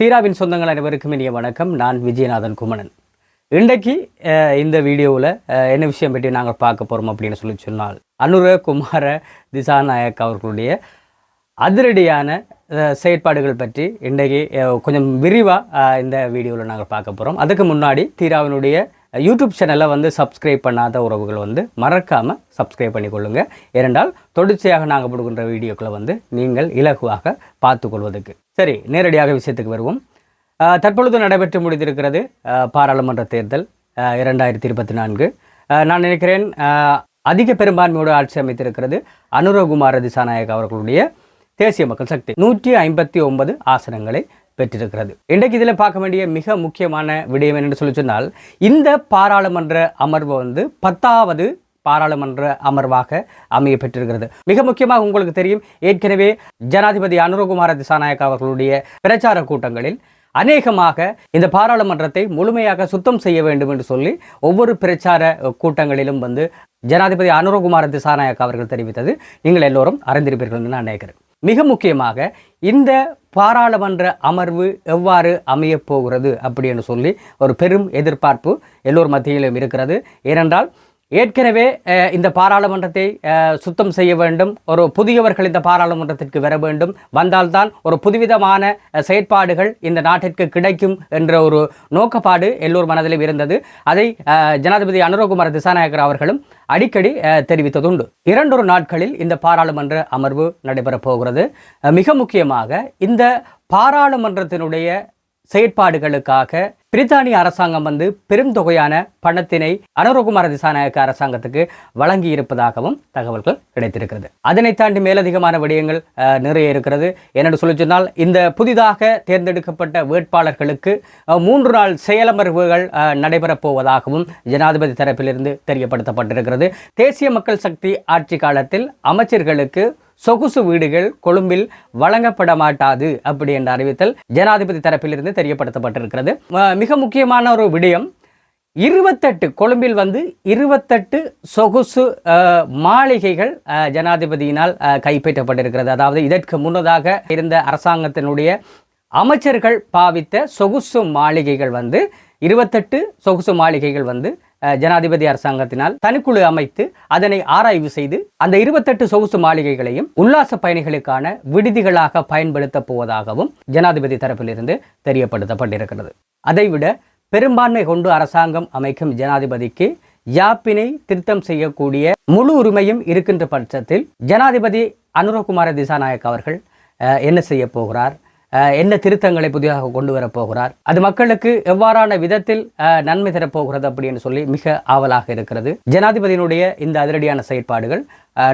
தீராவின் சொந்தங்கள் அனைவருக்கும் இனிய வணக்கம். நான் விஜயநாதன் குமணன். இன்றைக்கு இந்த வீடியோவில் என்ன விஷயம் பற்றி நாங்கள் பார்க்க போகிறோம் அப்படின்னு சொல்லி சொன்னால் அனுர குமார திசாநாயக் அவர்களுடைய அதிரடியான செயற்பாடுகள் பற்றி இன்றைக்கு கொஞ்சம் விரிவாக இந்த வீடியோவில் நாங்கள் பார்க்க போகிறோம் அதுக்கு முன்னாடி தீராவினுடைய யூடியூப் சேனலை வந்து சப்ஸ்கிரைப் பண்ணாத உறவுகள் வந்து மறக்காமல் சப்ஸ்கிரைப் பண்ணிக்கொள்ளுங்கள் ஏனென்றால் தொடர்ச்சியாக நாங்கள் கொடுக்கின்ற வீடியோக்களை வந்து நீங்கள் இலகுவாக பார்த்துக்கொள்வதற்கு. சரி நேரடியாக விஷயத்துக்கு வருவோம். தற்பொழுது நடைபெற்று முடிந்திருக்கிறது பாராளுமன்ற தேர்தல் இரண்டாயிரத்தி இருபத்தி நான்கு. நான் நினைக்கிறேன் அதிக பெரும்பான்மையோடு ஆட்சி அமைத்திருக்கிறது அனுரகுமார திசாநாயக் அவர்களுடைய தேசிய மக்கள் சக்தி. நூற்றி ஐம்பத்தி ஒன்பது ஆசனங்களை பெற்றிருக்கிறது. இன்றைக்கு இதில் பார்க்க வேண்டிய மிக முக்கியமான விடயம் என்னென்னு சொல்லி சொன்னால் இந்த பாராளுமன்ற அமர்வு வந்து பத்தாவது பாராளுமன்ற அமர்வாக அமைய பெற்றிருக்கிறது. மிக முக்கியமாக உங்களுக்கு தெரியும் ஏற்கனவே ஜனாதிபதி அனுரகுமார திசாநாயக் அவர்களுடைய பிரச்சார கூட்டங்களில் அநேகமாக இந்த பாராளுமன்றத்தை முழுமையாக சுத்தம் செய்ய வேண்டும் என்று சொல்லி ஒவ்வொரு பிரச்சார கூட்டங்களிலும் வந்து ஜனாதிபதி அனுரகுமார திசாநாயக் அவர்கள் தெரிவித்தது. நீங்கள் எல்லோரும் அறிந்திருப்பீர்கள் என்று நான் நினைக்கிறேன். மிக முக்கியமாக இந்த பாராளுமன்ற அமர்வு எவ்வாறு அமையப் போகிறது அப்படின்னு சொல்லி ஒரு பெரும் எதிர்பார்ப்பு எல்லோர் மத்தியிலும் இருக்கிறது. ஏனென்றால் ஏற்கனவே இந்த பாராளுமன்றத்தை சுத்தம் செய்ய வேண்டும். ஒரு புதியவர்கள் இந்த பாராளுமன்றத்திற்கு வர வேண்டும். வந்தால்தான் ஒரு புதுவிதமான செயற்பாடுகள் இந்த நாட்டிற்கு கிடைக்கும் என்ற ஒரு நோக்கப்பாடு எல்லோர் மனதிலும் இருந்தது. அதை ஜனாதிபதி அனுரகுமார் திசாநாயகர் அவர்களும் அடிக்கடி தெரிவித்ததுண்டு. இரண்டொரு நாட்களில் இந்த பாராளுமன்ற அமர்வு நடைபெறப் போகிறது. மிக முக்கியமாக இந்த பாராளுமன்றத்தினுடைய செயற்பாடுகளுக்காக பிரித்தானிய அரசாங்கம் வந்து பெரும் தொகையான பணத்தினை அனுரகுமார திசாநாயக்க அரசாங்கத்துக்கு வழங்கி இருப்பதாகவும் தகவல்கள் கிடைத்திருக்கிறது. அதனை தாண்டி மேலதிகமான விடயங்கள் நிறைய இருக்கிறது. என்னென்னு சொல்லி சொன்னால் இந்த புதிதாக தேர்ந்தெடுக்கப்பட்ட வேட்பாளர்களுக்கு மூன்று நாள் செயலமர்வுகள் அஹ், நடைபெறப் போவதாகவும் ஜனாதிபதி தரப்பிலிருந்து தெரியப்படுத்தப்பட்டிருக்கிறது. தேசிய மக்கள் சக்தி ஆட்சி காலத்தில் அமைச்சர்களுக்கு சொகுசு வீடுகள் கொழும்பில் வழங்கப்பட மாட்டாது அப்படி என்ற அறிவித்தல் ஜனாதிபதி தரப்பிலிருந்து தெரியப்படுத்தப்பட்டிருக்கிறது. மிக முக்கியமான ஒரு விடயம் இருபத்தெட்டு கொழும்பில் வந்து இருபத்தெட்டு சொகுசு மாளிகைகள் ஜனாதிபதியினால் கைப்பற்றப்பட்டிருக்கிறது. அதாவது இதற்கு முன்னதாக இருந்த அரசாங்கத்தினுடைய அமைச்சர்கள் பாவித்த சொகுசு மாளிகைகள் வந்து இருபத்தெட்டு சொகுசு மாளிகைகள் வந்து ஜனாதிபதி அரசாங்கத்தினால் தனிக்குழு அமைத்து அதனை ஆராய்வு செய்து அந்த இருபத்தெட்டு சொகுசு மாளிகைகளையும் உல்லாச பயணிகளுக்கான விடுதிகளாக பயன்படுத்தப் போவதாகவும் ஜனாதிபதி தரப்பிலிருந்து தெரியப்படுத்தப்பட்டிருக்கிறது. அதைவிட பெரும்பான்மை கொண்டு அரசாங்கம் அமைக்கும் ஜனாதிபதிக்கு யாப்பினை திருத்தம் செய்யக்கூடிய முழு உரிமையும் இருக்கின்ற பட்சத்தில் ஜனாதிபதி அனுரகுமார திசாநாயக் அவர்கள் என்ன செய்ய போகிறார்? என்ன திருத்தங்களை புதிதாக கொண்டு வரப்போகிறார் அது மக்களுக்கு எவ்வாறான விதத்தில் நன்மை தரப்போகிறது அப்படின்னு சொல்லி மிக ஆவலாக இருக்கிறது. ஜனாதிபதியினுடைய இந்த அதிரடியான செயற்பாடுகள்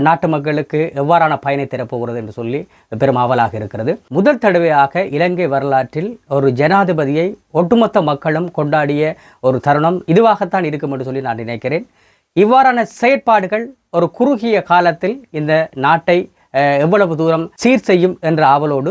நாட்டு மக்களுக்கு எவ்வாறான பயனை தரப்போகிறது என்று சொல்லி பெரும் ஆவலாக இருக்கிறது. முதல் தடவையாக இலங்கை வரலாற்றில் ஒரு ஜனாதிபதியை ஒட்டுமொத்த மக்களும் கொண்டாடிய ஒரு தருணம் இதுவாகத்தான் இருக்கும் என்று சொல்லி நான் நினைக்கிறேன். இவ்வாறான செயற்பாடுகள் ஒரு குறுகிய காலத்தில் இந்த நாட்டை எவ்வளவு தூரம் சீர் செய்யும் என்ற ஆவலோடு